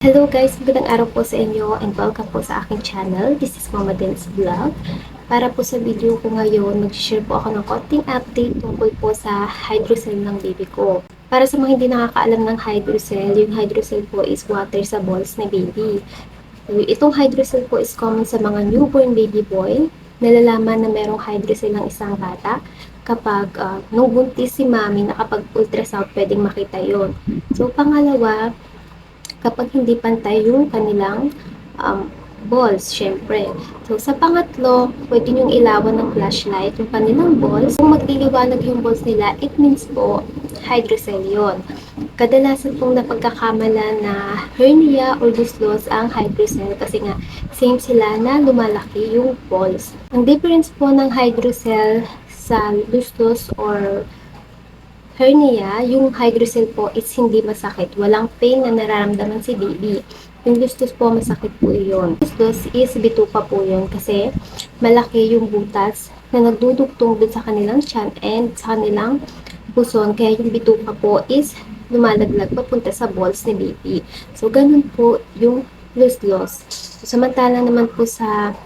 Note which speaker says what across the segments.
Speaker 1: Hello guys, magandang araw po sa inyo and welcome po sa aking channel. This is Mama Den's Vlog. Para po sa video ko ngayon, mag-share po ako ng konting update tungkol po sa hydrocell ng baby ko. Para sa mga hindi nakakaalam ng hydrocell, yung hydrocell po is water sa balls ni baby. So, Itong hydrocell po is common sa mga newborn baby boy. Nalalaman na merong hydrocell ng isang bata kapag ah, nung buntis si mami na kapag ultrasound pwedeng makita yon. So pangalawa, kapag hindi pantay yung kanilang um, balls, syempre. So, sa pangatlo, pwede niyong ilawan ng flashlight yung kanilang balls. Kung magliliwanag yung balls nila, it means po, hydrocell yun. Kadalasan pong napagkakamala na hernia or disclose ang hydrocell kasi nga same sila na lumalaki yung balls. Ang difference po ng hydrocell sa disclose or hernia, yung hydrocell po is hindi masakit. Walang pain na nararamdaman si baby. Yung lustos po, masakit po yun. Lustos is bituka po yun kasi malaki yung butas na nagdudugtong dun sa kanilang tiyan and sa kanilang puson. Kaya yung bituka po is lumalaglag papunta sa balls ni baby. So, ganun po yung luslos. So, samantala naman po sa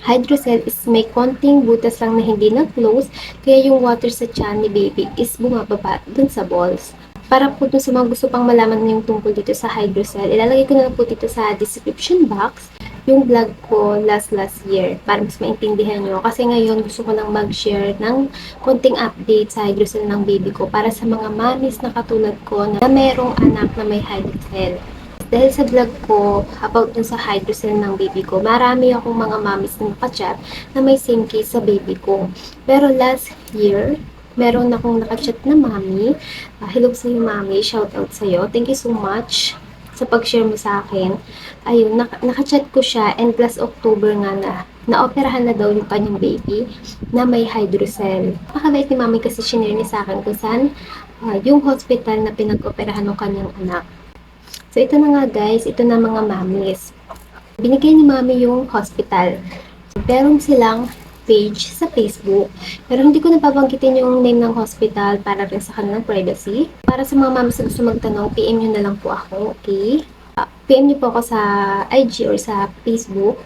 Speaker 1: hydrocell is may konting butas lang na hindi na-close, kaya yung water sa tiyan ni baby is bumababa dun sa balls. Para po dun sa mga gusto pang malaman yung tungkol dito sa hydrocell, ilalagay ko na lang po dito sa description box yung vlog ko last last year para mas maintindihan nyo. Kasi ngayon gusto ko lang mag-share ng konting update sa hydrocell ng baby ko para sa mga mamis na katulad ko na merong anak na may hydrocell. Dahil sa vlog ko about dun sa hydrocell ng baby ko, marami akong mga mamis na nakachat na may same case sa baby ko. Pero last year, meron akong nakachat na mami. Uh, hello sa iyo, mami. Shout out sa iyo. Thank you so much sa pag-share mo sa akin. Ayun, nak- nakachat ko siya and plus October nga na naoperahan na daw yung kanyang baby na may hydrocell. Pakabait ni mami kasi shinare niya sa akin kung saan ah, yung hospital na pinag-operahan ng kanyang anak. So, ito na nga guys, ito na mga mamis. Binigay ni mami yung hospital. Meron silang page sa Facebook. Pero hindi ko napabanggitin yung name ng hospital para rin sa kanilang privacy. Para sa mga mamis na gusto magtanong, PM nyo na lang po ako, okay? Ah, PM nyo po ako sa IG or sa Facebook.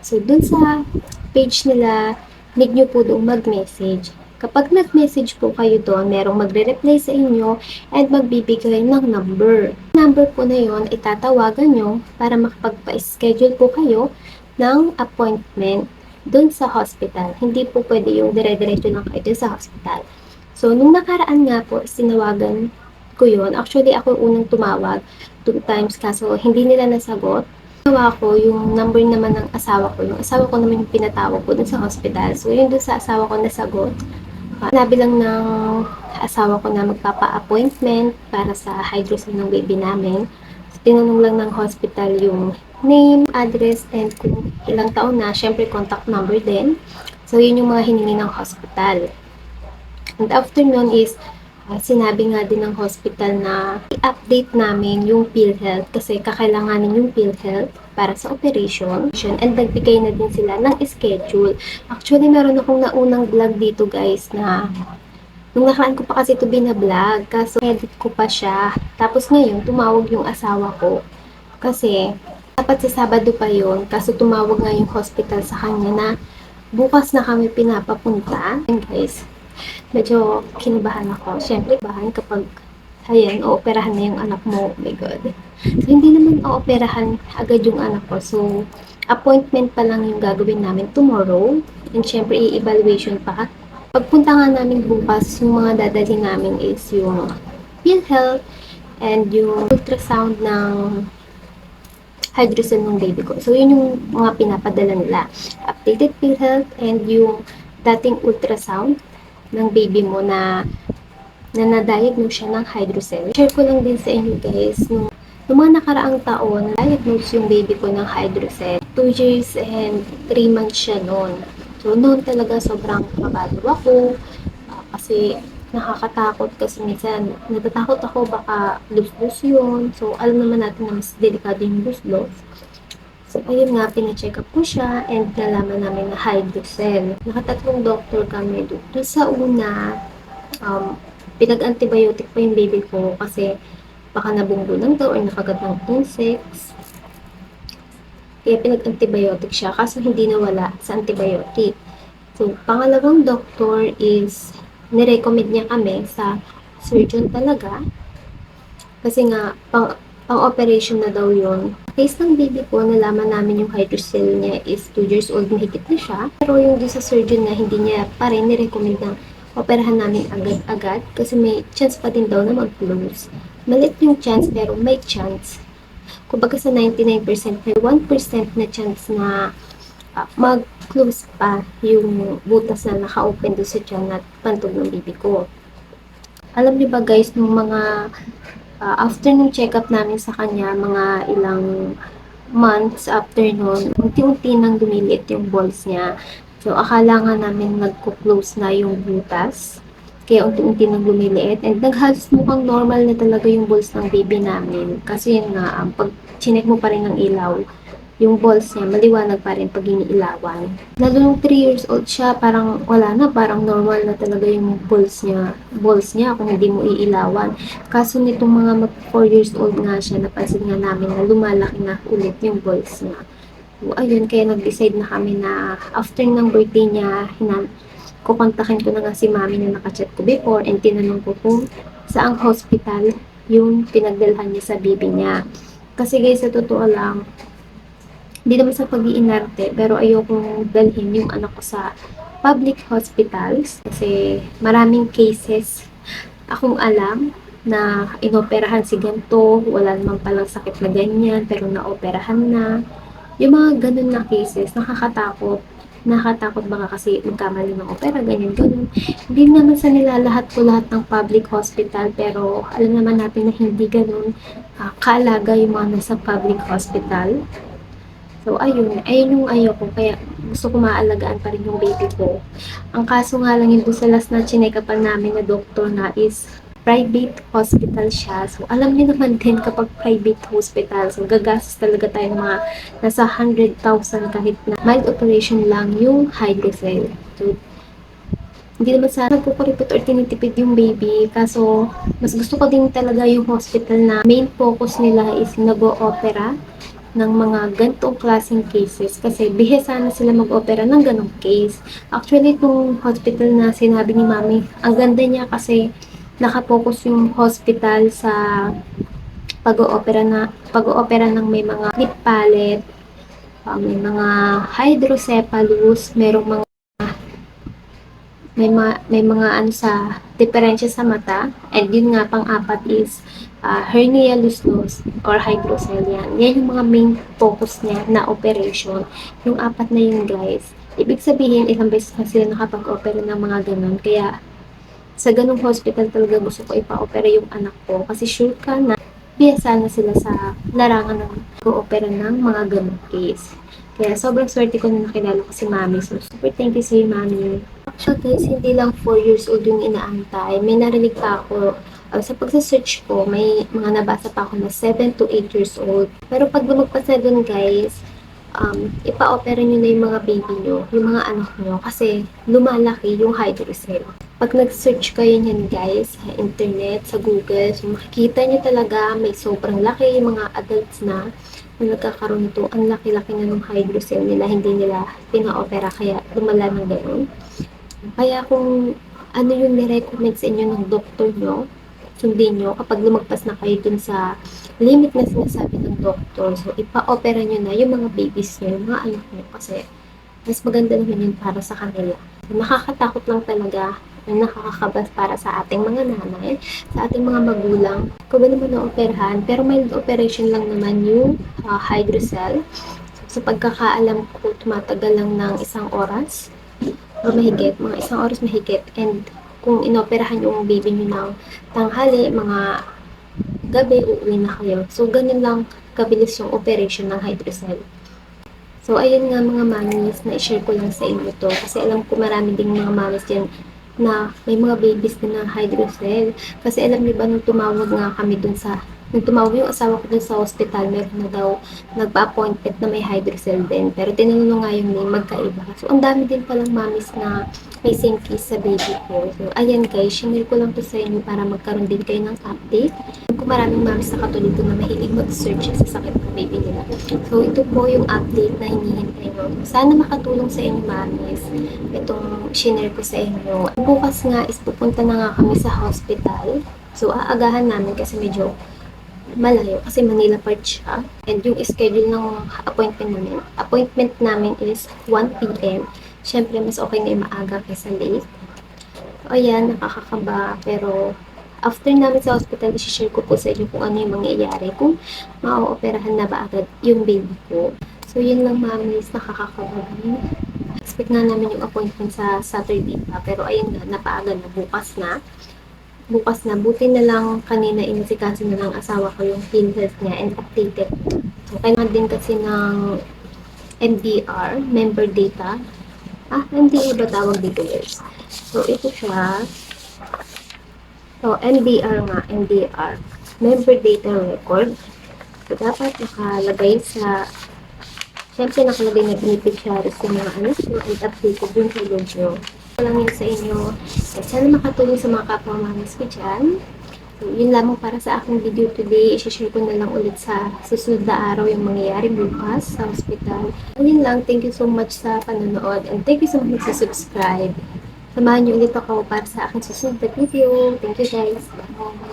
Speaker 1: So, dun sa page nila, need nyo po doon mag-message. Kapag nag-message po kayo doon, merong magre-reply sa inyo and magbibigay ng number. Number po na yon itatawagan nyo para makapagpa-schedule po kayo ng appointment doon sa hospital. Hindi po pwede yung dire-diretso lang kayo dun sa hospital. So, nung nakaraan nga po, sinawagan ko yun. Actually, ako yung unang tumawag two times kaso hindi nila nasagot. Ginawa ko yung number naman ng asawa ko. Yung asawa ko naman yung pinatawag ko dun sa hospital. So, yun dun sa asawa ko nasagot. Nabi lang ng asawa ko na magpapa-appointment para sa hydrocell ng baby namin. So, tinanong lang ng hospital yung name, address, and kung ilang taon na, syempre contact number din. So, yun yung mga hiningi ng hospital. And after nun is, uh, sinabi nga din ng hospital na i-update namin yung PhilHealth kasi kakailanganin yung PhilHealth para sa operation. And nagbigay na din sila ng schedule. Actually, meron akong naunang vlog dito guys na nung nakaraan ko pa kasi ito binablog. Kaso edit ko pa siya. Tapos ngayon, tumawag yung asawa ko. Kasi dapat sa Sabado pa yon kaso tumawag nga yung hospital sa kanya na bukas na kami pinapapunta. And guys, medyo kinabahan ako. Siyempre, bahan kapag ayan, ooperahan na yung anak mo. Oh my God. So, hindi naman ooperahan agad yung anak ko. So, appointment pa lang yung gagawin namin tomorrow. And syempre, i-evaluation pa. Pagpunta nga namin bukas, yung mga dadalhin namin is yung PhilHealth and yung ultrasound ng hydrocell ng baby ko. So, yun yung mga pinapadala nila. Updated PhilHealth and yung dating ultrasound ng baby mo na na na-diagnose siya ng hydrocell. Share ko lang din sa inyo guys, nung, nung mga nakaraang taon, na-diagnose yung baby ko ng hydrocell. 2 years and 3 months siya noon. So, noon talaga sobrang kabado ako. ah, kasi nakakatakot kasi minsan natatakot ako baka lus-lus yun. So, alam naman natin na mas delikado yung lus-lus. So, ayun nga, pina-check up ko siya and nalaman namin na hydrocell. Nakatatlong doctor kami doon. Sa una, um, pinag-antibiotic pa yung baby ko kasi baka nabunggulan daw or nakagat ng insects. Kaya pinag-antibiotic siya, kaso hindi nawala sa antibiotic. So, pangalawang doctor is, nirecommend niya kami sa surgeon talaga. Kasi nga, pang, pang-operation na daw yun. Case ng baby ko, nalaman namin yung hydrocele niya is 2 years old, mahigit na siya. Pero yung doon sa surgeon na hindi niya pa rin nirecommend na operahan namin agad-agad kasi may chance pa din daw na mag-close. Malit yung chance pero may chance. Kumbaga sa 99% may 1% na chance na ah, mag-close pa yung butas na naka-open doon sa tiyan at pantog ng baby ko. Alam niyo ba guys, nung mga ah, after nung check-up namin sa kanya, mga ilang months after nun, unti-unti nang lumiliit yung balls niya. So, akala nga namin nagko-close na yung butas. Kaya unti-unti nang lumiliit. And naghalos mukhang normal na talaga yung balls ng baby namin. Kasi yun nga, um, pag chinek mo pa rin ng ilaw, yung balls niya, maliwanag pa rin pag iniilawan. Lalo nung 3 years old siya, parang wala na, parang normal na talaga yung balls niya, balls niya kung hindi mo iilawan. Kaso nitong mga mag 4 years old nga siya, napansin nga namin na lumalaki na ulit yung balls niya. So, ayun, kaya nag-decide na kami na after ng birthday niya, hinan kukontakin ko na nga si mami na nakachat ko before and tinanong ko kung saang hospital yung pinagdalhan niya sa baby niya. Kasi guys, sa totoo lang, hindi naman sa pag-iinarte, pero ayokong dalhin yung anak ko sa public hospitals kasi maraming cases akong alam na inoperahan si ganito, wala namang palang sakit na ganyan, pero naoperahan na. Yung mga ganun na cases, nakakatakot. Nakakatakot baka kasi magkamali ng opera, ganyan, ganun. Hindi naman sa nilalahat ko lahat ng public hospital, pero alam naman natin na hindi ganun ah, kaalaga yung mga nasa public hospital. So, ayun. Ayun yung ayoko. Kaya gusto ko maalagaan pa rin yung baby ko. Ang kaso nga lang doon sa last na chinekapan namin na doktor na is private hospital siya. So, alam niyo naman din kapag private hospital, so gagastos talaga tayo ng mga nasa 100,000 kahit na mild operation lang yung hydrocele. So, hindi naman sa nagkukuripot or tinitipid yung baby. Kaso, mas gusto ko din talaga yung hospital na main focus nila is nag-o-opera ng mga gantong klaseng cases kasi bihasa na sila mag-opera ng ganong case. Actually, itong hospital na sinabi ni Mami, ang ganda niya kasi nakapokus yung hospital sa pag-oopera na pag-oopera ng may mga lip palette, uh, may mga hydrocephalus, merong mga may mga, may mga ano sa diferensya sa mata and yun nga pang-apat is uh, hernia luminosa or hydrocele yan. Yan yung mga main focus niya na operation. Yung apat na yun guys. Ibig sabihin, ilang beses na sila nakapag-opera ng mga ganun. Kaya, sa ganung hospital talaga gusto ko ipa-opera yung anak ko. Kasi sure ka na, biyasa na sila sa larangan ng go-opera ng mga ganung case. Kaya sobrang swerte ko na nakilala ko si Mami. So, super thank you sa'yo, Mami. Actually guys, hindi lang 4 years old yung inaantay. May narinig pa ako uh, sa pagsa-search ko, may mga nabasa pa ako na 7 to 8 years old. Pero pag lumagpas na dun guys, um, ipa-opera nyo na yung mga baby nyo, yung mga anak nyo, kasi lumalaki yung hydrocele. Pag nag-search kayo niyan guys, sa internet, sa Google, so makikita nyo talaga may sobrang laki mga adults na na nagkakaroon nito, ang laki-laki na ng hydrocele nila, hindi nila pina-opera, kaya lumala ng ganun. Kaya kung ano yung nirecommend sa inyo ng doktor nyo, sundin nyo kapag lumagpas na kayo dun sa limit na sinasabi ng doktor. So, ipa-opera nyo na yung mga babies nyo, yung mga anak nyo, kasi mas maganda naman yun para sa kanila. Nakakatakot lang talaga nakakakabas para sa ating mga nanay, sa ating mga magulang. Kung ba naman na-operahan, pero mild operation lang naman yung uh, hydrocele. So, sa pagkakaalam ko, tumatagal lang ng isang oras o mahigit, mga isang oras mahigit. And kung inoperahan yung baby nyo ng tanghali, mga gabi, uuwi na kayo. So, ganun lang kabilis yung operation ng hydrocele. So, ayun nga mga mamis, na-share ko lang sa inyo to. Kasi alam ko marami ding mga mamis dyan na may mga babies din na hydrocele. Kasi alam niyo ba nung tumawag nga kami dun sa nung tumawag yung asawa ko dun sa hospital, meron na daw nagpa-appointment na may hydrocell din. Pero tinanong nga yung name, magkaiba. So, ang dami din palang mamis na may same case sa baby ko. So, ayan guys, share ko lang to sa inyo para magkaroon din kayo ng update. Kung maraming mamis na katulad ko na mahilig mag-search sa sakit ng baby nila. So, ito po yung update na hinihintay nyo. Sana makatulong sa inyo mamis. Itong shinare ko sa inyo. Bukas nga is pupunta na nga kami sa hospital. So, aagahan namin kasi medyo malayo kasi Manila part siya. And yung schedule ng appointment namin, appointment namin is 1 p.m. Siyempre, mas okay na yung maaga kaysa late. So, ayan, nakakakaba. Pero, after namin sa hospital, isi-share ko po sa inyo kung ano yung mangyayari. Kung ma-operahan na ba agad yung baby ko. So, yun lang mamis, nakakakaba. Expect nga namin yung appointment sa Saturday pa. Pero, ayun nga, napaaga na. Bukas na bukas na. Buti na lang kanina inisikaso na ng asawa ko yung PhilHealth niya and updated. So, kailangan din kasi ng MDR, member data. Ah, MDR ba tawag dito guys? So, ito siya. So, MDR nga, MDR. Member data record. So, dapat nakalagay sa Siyempre, nakalagay na beneficiaries sa mga ano, so, and updated dun sa log nyo. Ito lang yun sa inyo. At sana makatulong sa mga kapwa mamis ko dyan. So, yun lamang para sa aking video today. I-share ko na lang ulit sa susunod na araw yung mangyayari bukas sa hospital. Ayun lang. Thank you so much sa panonood. And thank you so much sa subscribe. Samahan niyo ulit ako para sa aking susunod na video. Thank you guys. Bye.